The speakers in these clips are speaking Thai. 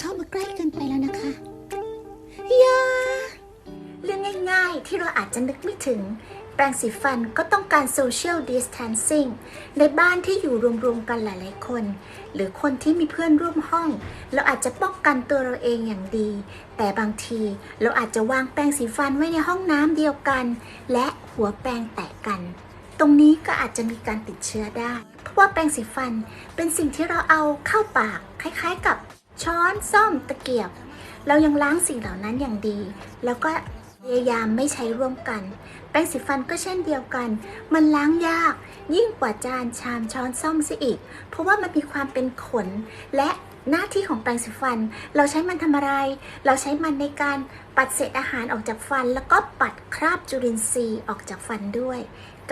เข้ามาใกล้เกินไปแล้วนะคะยาเรื่องง่ายๆ ที่เราอาจจะนึกไม่ถึง แปรงสีฟันก็ต้องการ social distancing ในบ้านที่อยู่รวมๆกันหลายๆคน หรือคนที่มีเพื่อนร่วมห้อง เราอาจจะป้องกันตัวเราเองอย่างดี แต่บางทีเราอาจจะวางแปรงสีฟันไว้ในห้องน้ำเดียวกัน และหัวแปรงแตะกัน ตรงนี้ก็อาจจะมีการติดเชื้อได้ เพราะว่าแปรงสีฟันเป็นสิ่งที่เราเอาเข้าปากคล้ายๆกับ ช้อนซ่อมตะเกียบ เรายังล้างสิ่งเหล่านั้นอย่างดี แล้วก็พยายามไม่ใช้ร่วมกัน แปรงสีฟันก็เช่นเดียวกัน มันล้างยาก ยิ่งกว่าจานชามช้อนซ่อมซะอีก เพราะว่ามันมีความเป็นขน และหน้าที่ของแปรงสีฟัน เราใช้มันทำอะไร เราใช้มันในการปัดเศษอาหารออกจากฟัน แล้วก็ปัดคราบจุลินทรีย์ออกจากฟันด้วย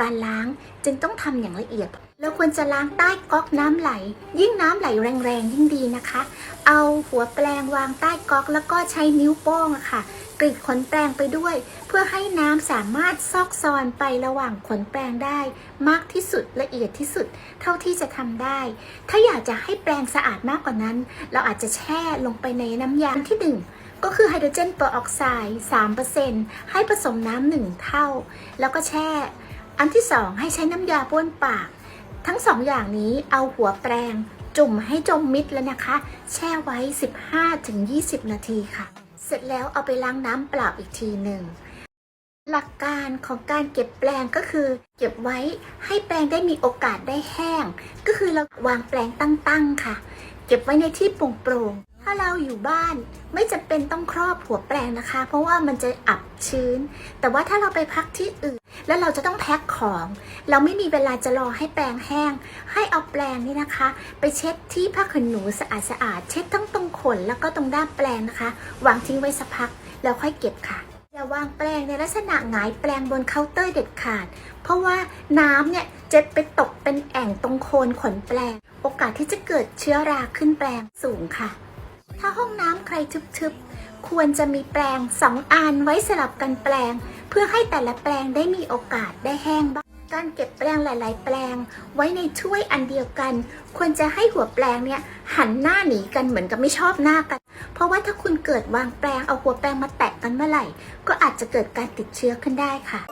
การล้างจึงต้องทำอย่างละเอียดเราควรจะล้างใต้ก๊อกน้ำไหล ยิ่งน้ำไหลแรงๆ ยิ่งดีนะคะ เอาหัวแปรงวางใต้ก๊อกแล้วก็ใช้นิ้วโป้งอะค่ะกรีดขนแปรงไปด้วย เพื่อให้น้ำสามารถซอกซอนไประหว่างขนแปรงได้ มากที่สุดละเอียดที่สุด เท่าที่จะทำได้ ถ้าอยากจะให้แปรงสะอาดมากกว่านั้น เราอาจจะแช่ลงไปในน้ำยาที่หนึ่งก็คือไฮโดรเจนเปอร์ออกไซด์3%ให้ผสมน้ำหนึ่งเท่า แล้วก็แช่ อันที่สองให้ใช้น้ำยาบ้วนปาก ทั้งสองอย่างนี้เอาหัวแปรงจุ่มให้จมมิดแล้วนะคะ แช่ไว้ 15-20 นาทีค่ะ เสร็จแล้วเอาไปล้างน้ำเปล่าอีกทีหนึ่งหลักการของการเก็บแปรงก็คือ เก็บไว้ให้แปรงได้มีโอกาสได้แห้ง ก็คือเราวางแปรงตั้งๆค่ะ เก็บไว้ในที่โปร่งๆถ้าเราอยู่บ้านไม่จำเป็นต้องครอบหัวแปรงนะคะ เพราะว่ามันจะอับชื้น แต่ว่าถ้าเราไปพักที่อื่น แล้วเราจะต้องแพ็คของ เราไม่มีเวลาจะรอให้แปรงแห้ง ให้เอาแปรงนี่นะคะ ไปเช็ดที่ผ้าขนหนูสะอาดสะอาดๆเช็ดทั้งตรงขนแล้วก็ตรงด้ามแปรงนะคะวางทิ้งไว้สักพักแล้วค่อยเก็บค่ะอย่าวางแปรงในลักษณะหงายแปรงบนเคาน์เตอร์เด็ดขาด เพราะว่าน้ำเนี่ยจะไปตกเป็นแอ่งตรงโคนขนแปรงโอกาสที่จะเกิดเชื้อราขึ้นแปรงสูงค่ะ ถ้าห้องน้ำใครทึบๆควรจะมีแปรงสองอันไว้สลับกันแปรง เพื่อให้แต่ละแปลงได้มีโอกาสได้แห้งบ้างการเก็บแปลงหลาย ๆ แปลง ไว้ในถ้วยอันเดียวกัน ควรจะให้หัวแปลงเนี่ยหันหน้าหนีกันเหมือนกับไม่ชอบหน้ากัน เพราะว่าถ้าคุณเกิดวางแปลงเอาหัวแปลงมาแตะกันเมื่อไหร่ ก็อาจจะเกิดการติดเชื้อขึ้นได้ค่ะ